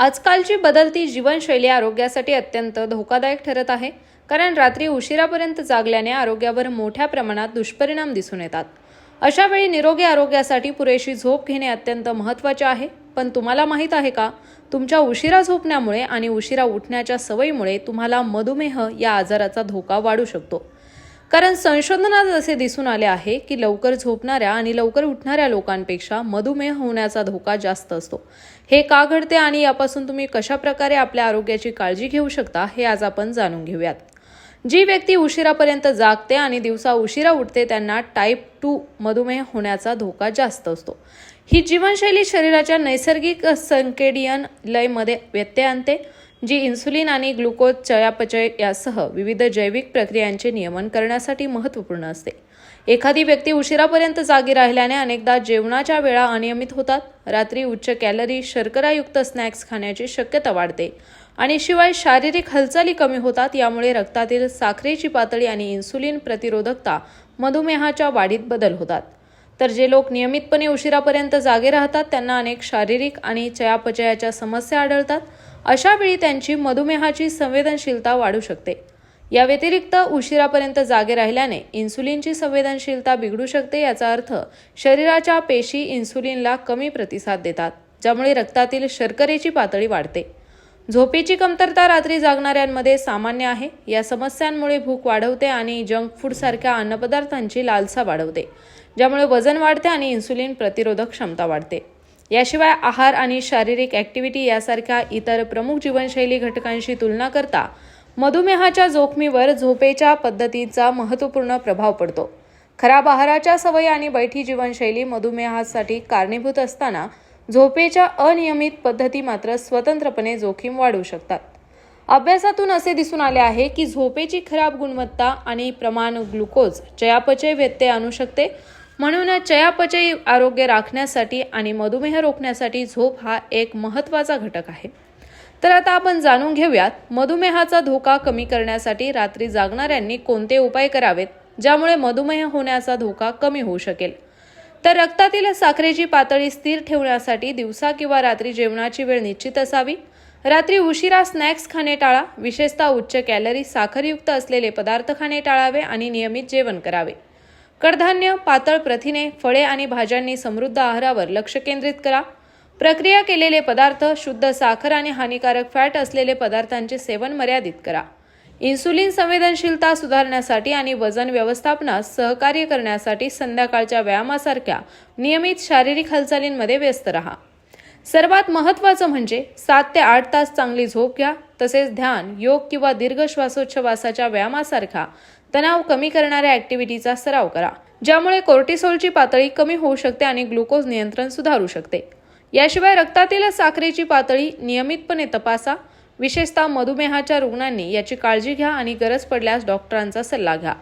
आजकालची बदलती जीवनशैली आरोग्यासाठी अत्यंत धोकादायक ठरत आहे. कारण रात्री उशिरापर्यंत जागल्याने आरोग्यावर मोठ्या प्रमाणात दुष्परिणाम दिसून येतात. अशा वेळी निरोगी आरोग्यासाठी पुरेशी झोप घेणे अत्यंत महत्त्वाचे आहे. पण तुम्हाला माहीत आहे का? तुमच्या उशिरा झोपण्यामुळे आणि उशिरा उठण्याच्या सवयीमुळे तुम्हाला मधुमेह या आजाराचा धोका वाढू शकतो. कारण संशोधनात असे दिसून आले आहे की लवकर झोपणाऱ्या आणि लवकर उठणाऱ्या लोकांपेक्षा मधुमेह होण्याचा धोका जास्त असतो. हे का घडते आणि यापासून तुम्ही कशा प्रकारे आपल्या आरोग्याची काळजी घेऊ शकता हे आज आपण जाणून घेऊयात. जी व्यक्ती उशिरापर्यंत जागते आणि दिवसा उशिरा उठते त्यांना टाईप टू मधुमेह होण्याचा धोका जास्त असतो. ही जीवनशैली शरीराच्या नैसर्गिक संकेडियन लयमध्ये व्यत्यय आणते जी इन्सुलिन आणि ग्लुकोज चयापचय यासह विविध जैविक प्रक्रियांचे नियमन करण्यासाठी महत्त्वपूर्ण असते. एखादी व्यक्ती उशिरापर्यंत जागी राहिल्याने अनेकदा जेवणाच्या वेळा अनियमित होतात. रात्री उच्च कॅलरी शर्करायुक्त स्नॅक्स खाण्याची शक्यता वाढते आणि शिवाय शारीरिक हालचाली कमी होतात यामुळे रक्तातील साखरेची पातळी आणि इन्सुलिन प्रतिरोधकता मधुमेहाच्या वाढीत बदल होतात. तर जे लोक नियमितपणे उशिरापर्यंत जागे राहतात त्यांना अनेक शारीरिक आणि चयापचयाच्या समस्या आढळतात. अशा वेळी त्यांची मधुमेहाची संवेदनशीलता वाढू शकते. या व्यतिरिक्त उशिरापर्यंत जागे राहिल्याने इन्सुलिनची संवेदनशीलता बिघडू शकते याचा अर्थ शरीराच्या पेशी इन्सुलिनला कमी प्रतिसाद देतात ज्यामुळे रक्तातील शर्करेची पातळी वाढते. झोपेची कमतरता रात्री जागणाऱ्यांमध्ये सामान्य आहे. या समस्यांमुळे भूक वाढवते आणि जंक फूडसारख्या अन्नपदार्थांची लालसा वाढवते ज्यामुळे वजन वाढते आणि इन्सुलिन प्रतिरोधक क्षमता वाढते. याशिवाय आहार आणि शारीरिक ॲक्टिव्हिटी यासारख्या इतर प्रमुख जीवनशैली घटकांशी तुलना करता मधुमेहाच्या जोखमीवर झोपेच्या पद्धतीचा महत्त्वपूर्ण प्रभाव पडतो. खराब आहाराच्या सवयी आणि बैठी जीवनशैली मधुमेहासाठी कारणीभूत असताना झोपेच्या अनियमित पद्धती मात्र स्वतंत्रपणे जोखीम वाढवू शकतात. अभ्यासातून असे दिसून आले आहे की झोपेची खराब गुणवत्ता आणि प्रमाण ग्लुकोज चयापचय व्यत्यय आणू शकते. म्हणून चयापचय आरोग्य राखण्यासाठी आणि मधुमेह रोखण्यासाठी झोप हा एक महत्त्वाचा घटक आहे. तर आता आपण जाणून घेऊयात मधुमेहाचा धोका कमी करण्यासाठी रात्री जागणाऱ्यांनी कोणते उपाय करावेत ज्यामुळे मधुमेह होण्याचा धोका कमी होऊ शकेल? तर रक्तातील साखरेची पातळी स्थिर ठेवण्यासाठी दिवसा किंवा रात्री जेवणाची वेळ निश्चित असावी. रात्री उशिरा स्नॅक्स खाणे टाळा. विशेषतः उच्च कॅलरी साखरयुक्त असलेले पदार्थ खाणे टाळावे आणि नियमित जेवण करावे. कडधान्य पातळ प्रथिने फळे आणि भाज्यांनी समृद्ध आहारावर लक्ष केंद्रित करा. प्रक्रिया केलेले पदार्थ शुद्ध साखर आणि हानिकारक फॅट असलेले पदार्थांचे सेवन मर्यादित करा. इन्सुलिन संवेदनशीलता सुधारण्यासाठी आणि वजन व्यवस्थापनास सहकार्य करण्यासाठी संध्याकाळच्या व्यायामासारख्या नियमित शारीरिक हालचालींमध्ये व्यस्त रहा. सर्वात महत्त्वाचं म्हणजे सात ते आठ तास चांगली झोप घ्या तसेच ध्यान योग किंवा दीर्घ श्वासोच्छवासाच्या व्यायामासारखा तणाव कमी करणाऱ्या ॲक्टिव्हिटीचा सराव करा ज्यामुळे कोर्टिसोलची पातळी कमी होऊ शकते आणि ग्लुकोज नियंत्रण सुधारू शकते. याशिवाय रक्तातील साखरेची पातळी नियमितपणे तपासा विशेषतः मधुमेहाच्या रुग्णांनी याची काळजी घ्या आणि गरज पडल्यास डॉक्टरांचा सल्ला घ्या.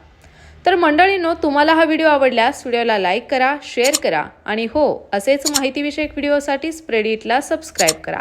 तर मंडळींनो तुम्हाला हा व्हिडिओ आवडल्यास व्हिडिओला लाईक करा शेअर करा आणि हो असेच माहितीविषयक व्हिडिओसाठी स्प्रेडिटला सबस्क्राईब करा.